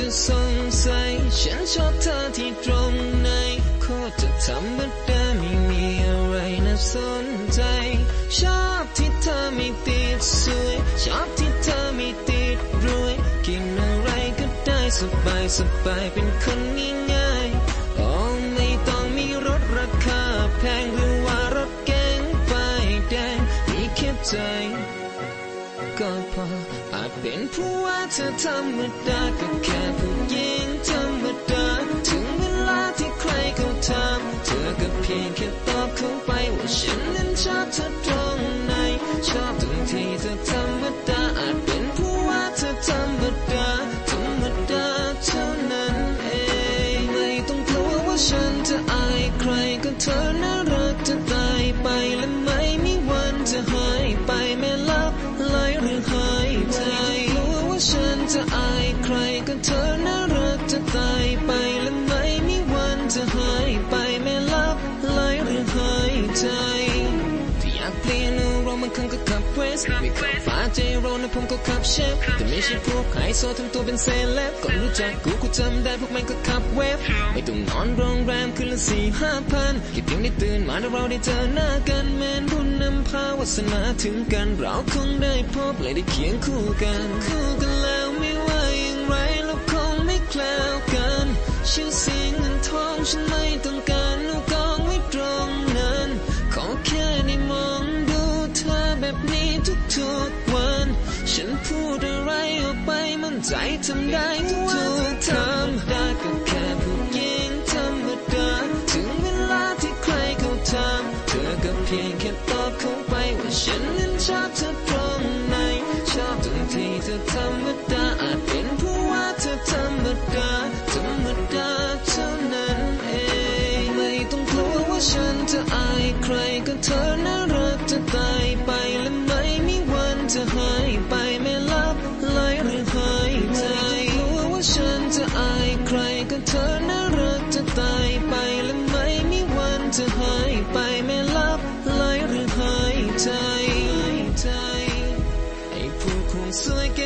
จะสงสัยฉันชอบเธอที่ตรงไหนโคตรจะธรรมดาไม่มีอะไรน่าสนใจ ชอบที่เธอไม่ติดสวย ชอบที่เธอไม่ติดรวย กินอะไรก็ได้สบายสบายเป็นคนง่ายๆโอ้ไม่ต้องมีรถราคาแพงหรือว่ารถเก๋งไฟแดงมีแค่ใจ ก็พออาจเป็นเพราะว่าเธอธรรมดาก็แค่ผู้หญิงธรรมดา ถึงเวลาที่ใครเขาถามเธอก็เพียงแค่ตอบเขาไปว่าฉันนั้นชอบเธอตรงไหน ชอบตรงที่เธอธรรมดาอาจเป็นเพราะว่าเธอธรรมดาธรรมดาเท่านั้นเองไม่ต้องกลัวว่าฉันจะอายใครก็เธอน่า ใจที่อยากเปลี่ยนอารมณ์บางครั้งก็ขับเวสไม่ขับฟ้าใจร้อนนะผมก็ขับเชฟแต่ไม่ใช่พวกไฮโซทำตัวเป็นเซเลบก่อนรู้จักกูกูจำได้พวกมันก็ขับเวฟไม่ต้องนอนโรงแรมคืนละสี่ห้าพันแค่เพียงได้ตื่นมาแล้วเราได้เจอหน้ากันแมนบุญนำพาวาสนาถึงกันเราคงได้พบเลยได้เคียงคู่กันคู่กันแล้วไม่ว่าอย่างไรเราคงไม่แคล้วกันชื่อเสียงเงินทองฉันไม่ต้องการ ใจทำได้ทุกทำได้ก็แค่ผู้หญิงธรรมดาถึงเวลาที่ใครเขาถามเธอก็เพียงแค่ตอบเขาไปว่าฉันนั้นชอบเธอตรงไหนชอบตรงที่เธอธรรมดาอาจเป็นเพราะว่าเธอธรรมดาธรรมดาเท่านั้นเองไม่ต้องกลัวว่าฉันจะอายใครก็เธอน่ารักจะตายไปและไม่มีวันจะหายไป เธอน่ารักจะตายไปและไมมีวันจะหายไปแม่ลับไลหรือหายใจใจไอ้ผู้คงสวยแก